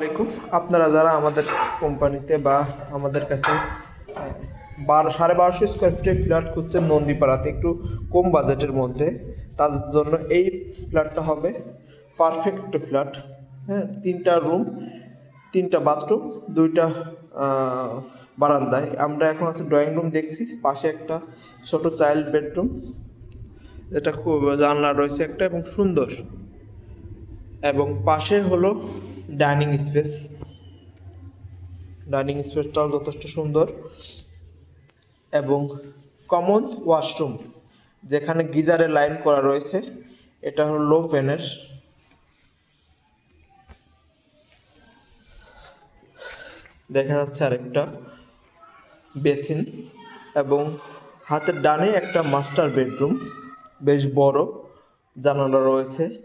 আলাইকুম। আপনারা যারা আমাদের কোম্পানিতে বা আমাদের কাছে বারো, সাড়ে বারোশো স্কোয়ার ফিটের ফ্ল্যাট খুঁজছেন নন্দীপাড়াতে, একটু কম বাজেটের মধ্যে তাদের জন্য এই ফ্ল্যাটটা হবে পারফেক্ট ফ্ল্যাট হ্যাঁ তিনটা রুম তিনটা বাথরুম দুইটা বারান্দায়। আমরা এখন আছে ড্রয়িং রুম দেখছি, পাশে একটা ছোট চাইল্ড বেডরুম এটা খুব জানলা রয়েছে একটা এবং সুন্দর। এবং পাশে হলো ডাইনিং স্পেস। ডাইনিং স্পেসটাও যথেষ্ট সুন্দর। এবং কমন ওয়াশরুম, যেখানে গিজারের লাইন করা রয়েছে, এটা হলো লো ফ্যানের। দেখা যাচ্ছে আরেকটা বেসিন এবং হাতের ডানে একটা মাস্টার বেডরুম, বেশ বড় জানালা রয়েছে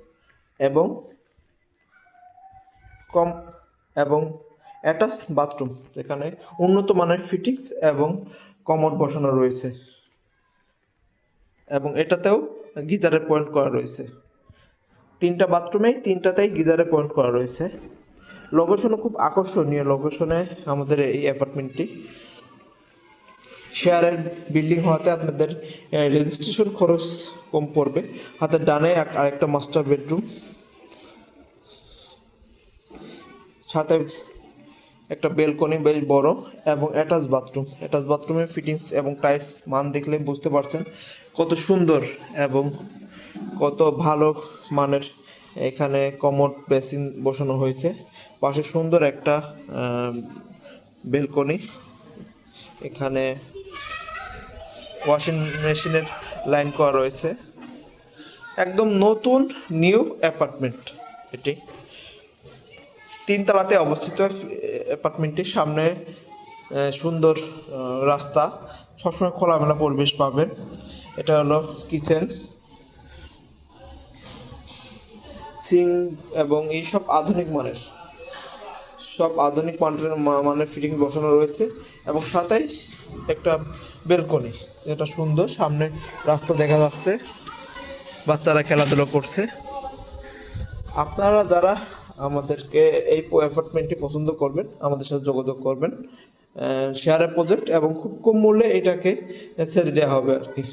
এবং কম এবং অ্যাটাচ বাথরুম, যেখানে উন্নত মানের ফিটিংস এবং কমোড বসানো রয়েছে। এবং এটাতেও গিজারের পয়েন্ট করা রয়েছে। তিনটা বাথরুমেই তিনটাতেই গিজারের পয়েন্ট করা রয়েছে। লোকেশনও খুব আকর্ষণীয়। লোকেশনে আমাদের এই অ্যাপার্টমেন্টটি। শেয়ারের বিল্ডিং হওয়াতে আপনাদের রেজিস্ট্রেশন খরচ কম পড়বে। হাতের ডানে আরেকটা মাস্টার বেডরুম সাথে একটা বেলকনি বেশ বড় এবং অ্যাটাচ বাথরুম। অ্যাটাচ বাথরুমের ফিটিংস এবং টাইলস মান দেখলে বুঝতে পারছেন কত সুন্দর এবং কত ভালো মানের এখানে কমোড বেসিন বসানো হয়েছে। পাশে সুন্দর একটা বেলকনি। এখানে ওয়াশিং মেশিনের লাইন করা রয়েছে। একদম নতুন নিউ অ্যাপার্টমেন্ট এটি। তিনতলাতে অবস্থিত অ্যাপার্টমেন্টটির সামনে সুন্দর রাস্তা। সবসময় খোলামেলা পরিবেশ পাবেন। এটা হলো কিচেন। সিং এবং এই সব আধুনিক মানের, সব আধুনিক মানের মানের ফিটিং বসানো রয়েছে। এবং সাথেই একটা বেলকনি, যেটা সুন্দর। সামনে রাস্তা দেখা যাচ্ছে। বাচ্চারা খেলাধুলো করছে। আপনারা যারা আমাদেরকে এই অ্যাপার্টমেন্টটি পছন্দ করবেন, আমাদের সাথে যোগাযোগ করবেন। শেয়ারের প্রজেক্ট এবং খুব কম মূল্যে এটাকে ছেড়ে দেওয়া হবে আর কি।